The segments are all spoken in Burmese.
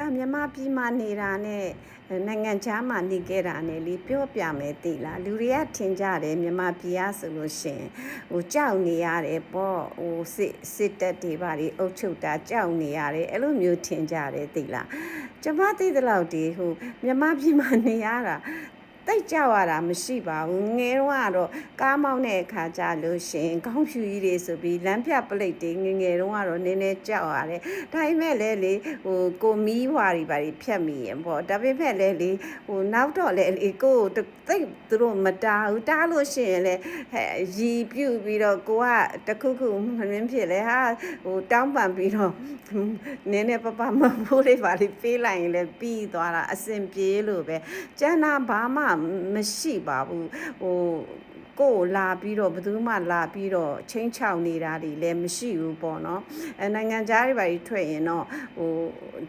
အဲမြန်မာပြည်မှာနေတာနဲ့နိုင်ငံခြားမှာနေခဲ့တာနဲ့လေပြောပြမယ်သိလားလူတွေကထင်ကြတယ်မြန်မာပြည်ကဆိုလို့ရှရင်ဟိုကြောက်နေရတယ်ပေါ့ဟိုစစ်စစ်တပ်တွေဘာတွေအုပ်ချုပ်တာကြောက်နေရတယ်အဲ့လိုမျိုးထင်ကြတယ်သိလားကျမသိတဲ့လောက်ဒီဟိုမြန်မာပြည်မှာနေရတာ တိတ်ကြောက်ရတာမရှိပါဘူးငယ်တော့ကတော့ကားမောင်းတဲ့အခါကျလို့ရှရင်ခေါင်းဖြူကြီးတွေဆိုပြီးလမ်းပြပလိတ်တွေငယ်ငယ်တော့ကတော့နည်းနည်းကြောက်ရတယ်ဒါပေမဲ့လည်းလေဟိုကိုမီးဟွာတွေပါဖြတ်မိရင်ပေါ့ဒါပေမဲ့လည်းလေဟိုနောက်တော့လည်းလေကိုကိုတိတ်သူတို့မတားဘူးတားလို့ရှရင်လေဟဲ့ရီပြုတ်ပြီးတော့ကိုကတခုခုမနှင်းဖြစ်လေဟာဟိုတောင်းပန်ပြီးတော့နည်းနည်းပပမဖို့တွေပါလေပေးလိုက်ရင်လည်းပြီးသွားတာအဆင်ပြေလို့ပဲကျန်တာဘာမှမရှိပါဘူးဟို ကိုယ်လာပြီးတော့ဘယ်သူမှလာပြီးတော့ချင်းချောက်နေတာတွေလည်းမရှိဘူးပေါ့နော်အဲနိုင်ငံသားတွေပါကြီးထွက်ရင်တော့ဟို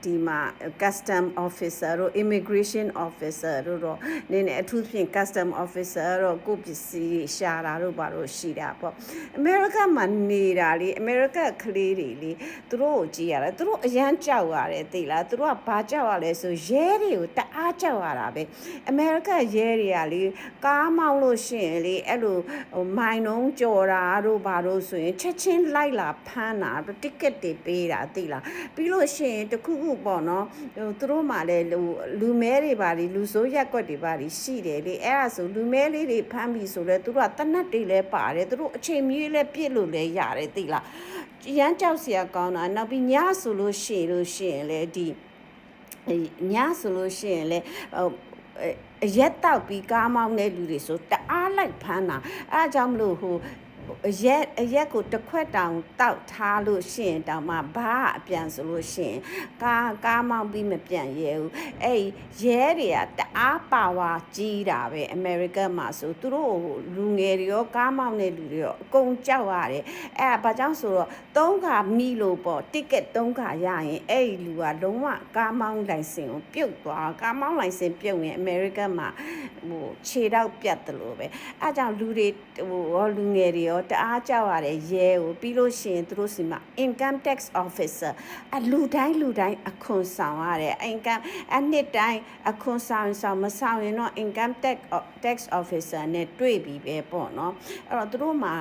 ဒီမှာ custom officer တို့ immigration officer တို့တော့နည်းနည်းအထူးဖြင့် custom officer တော့ကိုယ့်ပစ္စည်းရှာတာတို့ဘာလို့ရှိတာပေါ့ America မှာနေတာလေ America ကလေးတွေလေသူတို့ကိုကြည့်ရတယ်သူတို့အရန်ကြောက်ရတယ်သိလားသူတို့ကဘာကြောက်ရလဲဆိုရဲတွေကိုတအားကြောက်ရတာပဲ America ရဲတွေကလေကားမောင်းလို့ရှိရင်လေအဲ့လိုဟိုမိုင်နှုံးကြော်တာတို့ဘာလို့ဆိုရင်ချက်ချင်းလိုက်လာဖမ်းတာတစ်ကက်တွေပေးတာသိလားပြီးလို့ရှိရင်တခုခုပေါ့နော်ဟိုသူတို့မှလည်းလူလူမဲတွေပါလေလူစိုးရက်ကွက်တွေပါလေရှိတယ်လေအဲ့ဒါဆိုလူမဲလေးတွေဖမ်းပြီဆိုလဲသူတို့ကတနတ်တွေလည်းပါတယ်သူတို့အချိန်မီလည်းပြစ်လို့လည်းရတယ်သိလားရမ်းကြောက်စရာကောင်းတာနောက်ပြီးညဆိုလို့ရှိရင်လို့ရှိရင်လေဒီညဆိုလို့ရှိရင်လေဟို အရက်တောက်ပြီးကားမောင်းတဲ့လူတွေဆိုတအားလိုက်ဖမ်းတာအဲအကြောင်းမလို့ဟိုအရက်အရက်ကိုတစ်ခွက်တောင်တောက်ထားလို့ရှိရင်တောင်မှဘာအပြန်ဆိုလို့ရှိရင်ကားကားမောင်းပြီးမပြန်ရဲဘူးအဲ့ရဲတွေကတအားပါဝါကြီးတာပဲအမေရိကန်မှာဆိုသူတို့လူငယ်တွေရောကားမောင်းတဲ့လူတွေရောအကုန်ကြောက်ရတယ်အဲ့ဒါဘာကြောင့်ဆိုတော့သုံးခါမိလို့ပေါ့တစ်ကက်သုံးခါရရင်အဲ့ဒီလူကလုံးဝကားမောင်းလိုင်စင်ကိုပြုတ်သွားကားမောင်းလိုင်စင်ပြုတ်ရင်အမေရိကန်မှာဟိုခြေတော့ပြတ်တယ်လို့ပဲအဲ့ကြောင့်လူတွေဟိုရောလူငယ်တွေရောတအားကြောက်ရတယ်ရဲကိုပြီးလို့ရှိရင်သူတို့စီမှာ income tax officer အလူတိုင်းလူတိုင်းအခွန်ဆောင်ရတယ် income အနှစ်တိုင်းအခွန်ဆောင်ဆောင်မဆောင်ရင်တော့ income tax tax officer နဲ့တွေ့ပြီပဲပေါ့နော်အဲ့တော့သူတို့မှာ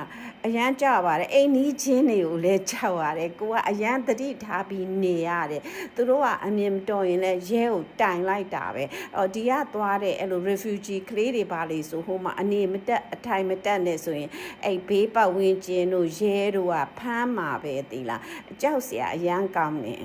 အရန်ကြောက်ပါတယ်အိမ်နီးချင်းတွေကိုလည်းကြောက်ရတယ်ကိုကအရန်တတိထားပြီးနေရတယ်သူတို့ကအမြင်မတော်ရင်လည်းရဲကိုတိုင်လိုက်တာပဲအော်ဒီကသွားတဲ့အဲ့လို refugee ကလေးတွေပါလေဆိုဟိုမှာအနေမတက်အထိုင်မတက်နဲ့ဆိုရင်အဲ့ဘေးပတ်ဝန်းကျင်တို့ရဲတို့ကဖမ်းမှာပဲတီလားကြောက်စရာအရန်ကောင်းနေ